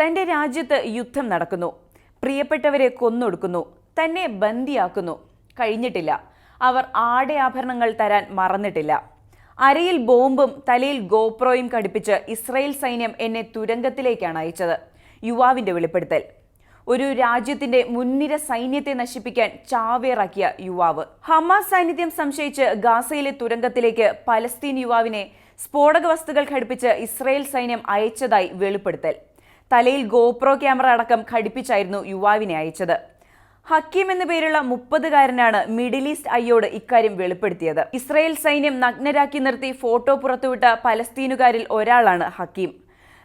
തന്റെ രാജ്യത്ത് യുദ്ധം നടക്കുന്നു. പ്രിയപ്പെട്ടവരെ കൊന്നൊടുക്കുന്നു. തന്നെ ബന്ദിയാക്കുന്നു. കഴിഞ്ഞിട്ടില്ല. അവർ ആടയാഭരണങ്ങൾ തരാൻ മറന്നിട്ടില്ല. അരയിൽ ബോംബും തലയിൽ ഗോപ്രോയും ഘടിപ്പിച്ച് ഇസ്രയേൽ സൈന്യം എന്നെ തുരങ്കത്തിലേക്കാണ് അയച്ചത്. യുവാവിന്റെ വെളിപ്പെടുത്തൽ. ഒരു രാജ്യത്തിന്റെ മുൻനിര സൈന്യത്തെ നശിപ്പിക്കാൻ ചാവേറാക്കിയ യുവാവ്. ഹമാസ് സാന്നിധ്യം സംശയിച്ച് ഗാസയിലെ തുരങ്കത്തിലേക്ക് പലസ്തീൻ യുവാവിനെ സ്ഫോടക വസ്തുക്കൾ ഘടിപ്പിച്ച് ഇസ്രയേൽ സൈന്യം അയച്ചതായി വെളിപ്പെടുത്തൽ. തലയിൽ ഗോപ്രോ ക്യാമറ അടക്കം ഘടിപ്പിച്ചായിരുന്നു യുവാവിനെ അയച്ചത്. ഹക്കീം എന്ന പേരുള്ള മുപ്പതുകാരനാണ് മിഡിൽ ഈസ്റ്റ് ഐയോട് ഇക്കാര്യം വെളിപ്പെടുത്തിയത്. ഇസ്രായേൽ സൈന്യം നഗ്നരാക്കി നിർത്തി ഫോട്ടോ പുറത്തുവിട്ട പലസ്തീനുകാരിൽ ഒരാളാണ് ഹക്കീം.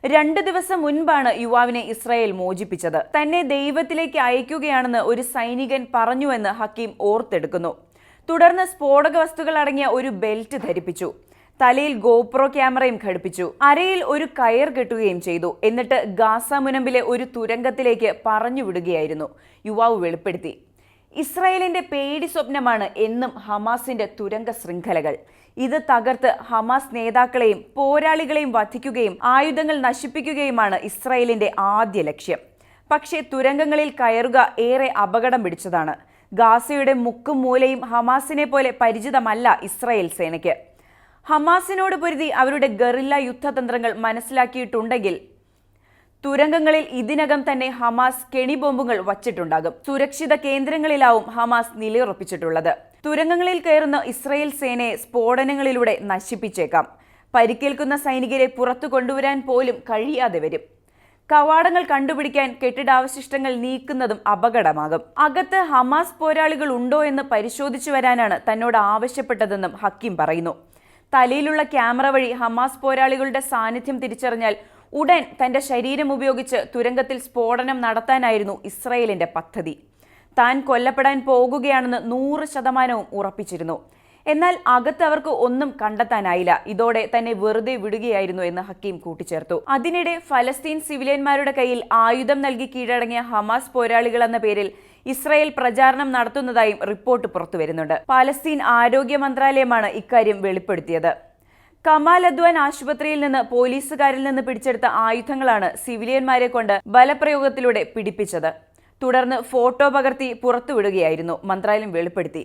രണ്ട് ദിവസം മുൻപാണ് യുവാവിനെ ഇസ്രായേൽ മോചിപ്പിച്ചത്. തന്നെ ദൈവത്തിലേക്ക് അയക്കുകയാണെന്ന് ഒരു സൈനികൻ പറഞ്ഞുവെന്ന് ഹക്കീം ഓർത്തെടുക്കുന്നു. തുടർന്ന് സ്ഫോടക വസ്തുക്കൾ അടങ്ങിയ ഒരു ബെൽറ്റ് ധരിപ്പിച്ചു. തലയിൽ ഗോപ്രോ ക്യാമറയും ഘടിപ്പിച്ചു. അരയിൽ ഒരു കയർ കെട്ടുകയും ചെയ്തു. എന്നിട്ട് ഗാസ മുനമ്പിലെ ഒരു തുരങ്കത്തിലേക്ക് പറഞ്ഞുവിടുകയായിരുന്നു യുവാവ് വെളിപ്പെടുത്തി. ഇസ്രായേലിന്റെ പേടി സ്വപ്നമാണ് എന്നും ഹമാസിന്റെ തുരങ്ക ശൃംഖലകൾ. ഇത് തകർത്ത് ഹമാസ് നേതാക്കളെയും പോരാളികളെയും വധിക്കുകയും ആയുധങ്ങൾ നശിപ്പിക്കുകയുമാണ് ഇസ്രായേലിന്റെ ആദ്യ ലക്ഷ്യം. പക്ഷേ തുരങ്കങ്ങളിൽ കയറുക ഏറെ അപകടം പിടിച്ചതാണ്. ഗാസയുടെ മുക്കും മൂലയും ഹമാസിനെ പോലെ പരിചിതമല്ല ഇസ്രായേൽ സേനയ്ക്ക്. ഹമാസിനോട് പൊരുതി അവരുടെ ഗറില്ല യുദ്ധതന്ത്രങ്ങൾ മനസ്സിലാക്കിയിട്ടുണ്ടെങ്കിൽ തുരങ്കങ്ങളിൽ ഇതിനകം തന്നെ ഹമാസ് കെണി ബോംബുകൾ വച്ചിട്ടുണ്ടാകും. സുരക്ഷിത കേന്ദ്രങ്ങളിലാവും ഹമാസ് നിലയുറപ്പിച്ചിട്ടുള്ളത്. തുരങ്കങ്ങളിൽ കയറുന്ന ഇസ്രയേൽ സേനയെ സ്ഫോടനങ്ങളിലൂടെ നശിപ്പിച്ചേക്കാം. പരിക്കേൽക്കുന്ന സൈനികരെ പുറത്തു കൊണ്ടുവരാൻ പോലും കഴിയാതെ വരും. കവാടങ്ങൾ കണ്ടുപിടിക്കാൻ കെട്ടിടാവശിഷ്ടങ്ങൾ നീക്കുന്നതും അപകടമാകും. അകത്ത് ഹമാസ് പോരാളികൾ ഉണ്ടോ എന്ന് പരിശോധിച്ചു വരാനാണ് തന്നോട് ആവശ്യപ്പെട്ടതെന്നും ഹക്കിം പറയുന്നു. തലയിലുള്ള ക്യാമറ വഴി ഹമാസ് പോരാളികളുടെ സാന്നിധ്യം തിരിച്ചറിഞ്ഞാൽ ഉടൻ തന്റെ ശരീരം ഉപയോഗിച്ച് തുരങ്കത്തിൽ സ്ഫോടനം നടത്താനായിരുന്നു ഇസ്രയേലിന്റെ പദ്ധതി. താൻ കൊല്ലപ്പെടാൻ പോകുകയാണെന്ന് നൂറ് ശതമാനവും ഉറപ്പിച്ചിരുന്നു. എന്നാൽ അകത്ത് അവർക്ക് ഒന്നും കണ്ടെത്താനായില്ല. ഇതോടെ തന്നെ വെറുതെ വിടുകയായിരുന്നു എന്ന് ഹക്കീം കൂട്ടിച്ചേർത്തു. അതിനിടെ ഫലസ്തീൻ സിവിലിയന്മാരുടെ കയ്യിൽ ആയുധം നൽകി കീഴടങ്ങിയ ഹമാസ് പോരാളികൾ എന്ന പേരിൽ ഇസ്രായേൽ പ്രചാരണം നടത്തുന്നതായും റിപ്പോർട്ട് പുറത്തുവരുന്നുണ്ട് പാലസ്തീൻ ആരോഗ്യ മന്ത്രാലയമാണ് ഇക്കാര്യം വെളിപ്പെടുത്തിയത്. കമാൽ അദ്വാൻ ആശുപത്രിയിൽ നിന്ന് പോലീസുകാരിൽ നിന്ന് പിടിച്ചെടുത്ത ആയുധങ്ങളാണ് സിവിലിയന്മാരെ കൊണ്ട് ബലപ്രയോഗത്തിലൂടെ പിടിപ്പിച്ചത്. തുടർന്ന് ഫോട്ടോ പകർത്തി പുറത്തുവിടുകയായിരുന്നു മന്ത്രാലയം വെളിപ്പെടുത്തി.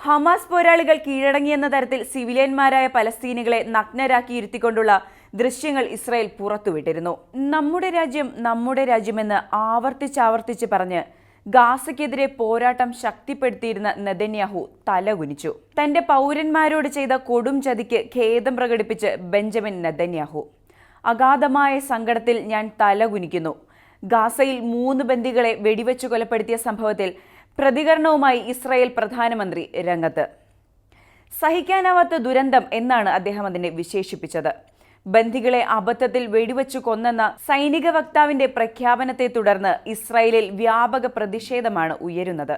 ഹമാസ് പോരാളികൾ കീഴടങ്ങിയെന്ന തരത്തിൽ സിവിലിയന്മാരായ പലസ്തീനികളെ നഗ്നരാക്കി ഇരുത്തിക്കൊണ്ടുള്ള ദൃശ്യങ്ങൾ ഇസ്രായേൽ പുറത്തുവിട്ടിരുന്നു. നമ്മുടെ രാജ്യം നമ്മുടെ രാജ്യമെന്ന് ആവർത്തിച്ചാവർത്തിച്ച് പറഞ്ഞ് ഗാസയ്ക്കെതിരെ പോരാട്ടം ശക്തിപ്പെടുത്തിയിരുന്ന നെതന്യാഹു തലകുനിച്ചു. തന്റെ പൗരന്മാരോട് ചെയ്ത കൊടും ചതിക്ക് ഖേദം പ്രകടിപ്പിച്ച് ബെഞ്ചമിൻ നെതന്യാഹു. അഗാധമായ സങ്കടത്തിൽ ഞാൻ തലകുനിക്കുന്നു. ഗാസയിൽ മൂന്ന് ബന്ദികളെ വെടിവെച്ചു കൊലപ്പെടുത്തിയ സംഭവത്തിൽ പ്രതികരണവുമായി ഇസ്രായേൽ പ്രധാനമന്ത്രി രംഗത്ത്. സഹിക്കാനാവാത്ത ദുരന്തം എന്നാണ് അദ്ദേഹം അതിനെ വിശേഷിപ്പിച്ചത്. ബന്ദികളെ അബദ്ധത്തിൽ വെടിവെച്ചു കൊന്നെന്ന സൈനിക വക്താവിന്റെ പ്രഖ്യാപനത്തെ തുടർന്ന് ഇസ്രായേലിൽ വ്യാപക പ്രതിഷേധമാണ് ഉയരുന്നത്.